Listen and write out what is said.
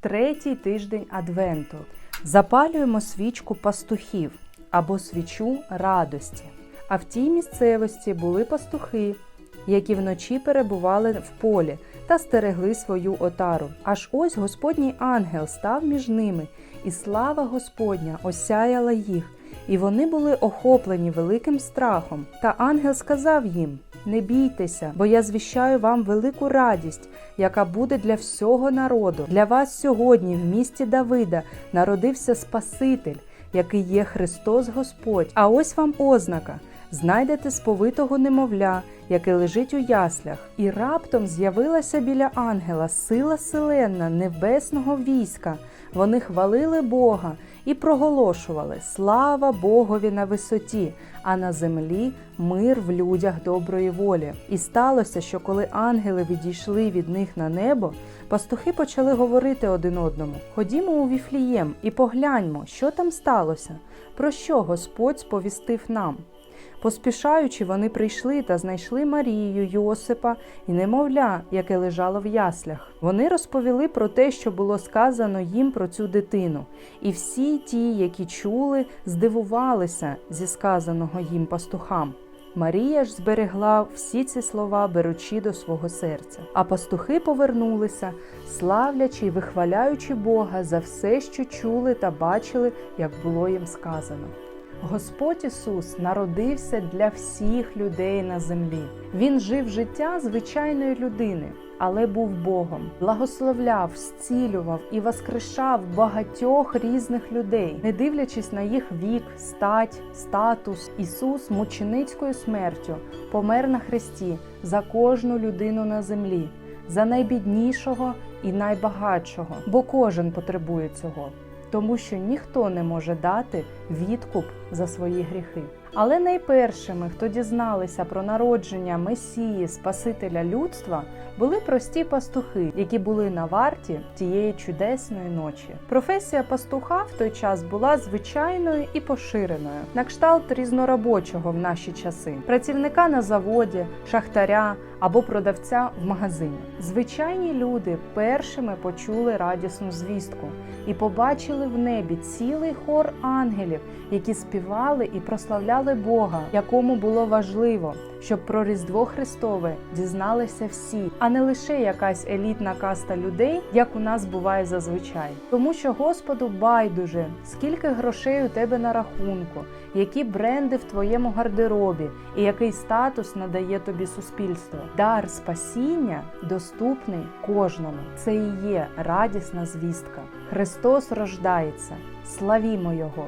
третій тиждень Адвенту. Запалюємо свічку пастухів або свічу радості. А в тій місцевості були пастухи, які вночі перебували в полі та стерегли свою отару. Аж ось Господній ангел став між ними, і слава Господня осяяла їх, і вони були охоплені великим страхом. Та ангел сказав їм: Не бійтеся, бо я звіщаю вам велику радість, яка буде для всього народу. Для вас сьогодні в місті Давида народився Спаситель, який є Христос Господь. А ось вам ознака. Знайдете сповитого немовля, яке лежить у яслях, і раптом з'явилася біля ангела сила селена небесного війська. Вони хвалили Бога і проголошували Слава Богові на висоті, а на землі мир в людях доброї волі. І сталося, що коли ангели відійшли від них на небо, пастухи почали говорити один одному: Ходімо у Віфлієм і погляньмо, що там сталося, про що Господь сповістив нам. Поспішаючи, вони прийшли та знайшли Марію, Йосипа і немовля, яке лежало в яслях. Вони розповіли про те, що було сказано їм про цю дитину, і всі ті, які чули, здивувалися зі сказаного їм пастухам. Марія ж зберегла всі ці слова, беручи до свого серця. А пастухи повернулися, славлячи й вихваляючи Бога за все, що чули та бачили, як було їм сказано. Господь Ісус народився для всіх людей на землі. Він жив життя звичайної людини, але був Богом, благословляв, зцілював і воскрешав багатьох різних людей, не дивлячись на їх вік, стать, статус. Ісус мученицькою смертю помер на хресті за кожну людину на землі, за найбіднішого і найбагатшого, бо кожен потребує цього тому що ніхто не може дати відкуп за свої гріхи. Але найпершими, хто дізналися про народження Месії, Спасителя людства, були прості пастухи, які були на варті тієї чудесної ночі. Професія пастуха в той час була звичайною і поширеною, на кшталт різноробочого в наші часи, працівника на заводі, шахтаря або продавця в магазині. Звичайні люди першими почули радісну звістку і побачили в небі цілий хор ангелів, які співали і прославляли Бога, якому було важливо, щоб про Різдво Христове дізналися всі, а не лише якась елітна каста людей, як у нас буває зазвичай. Тому що Господу байдуже, скільки грошей у тебе на рахунку, які бренди в твоєму гардеробі і який статус надає тобі суспільство. Дар спасіння доступний кожному. Це і є радісна звістка. Христос рождається. Славімо Його!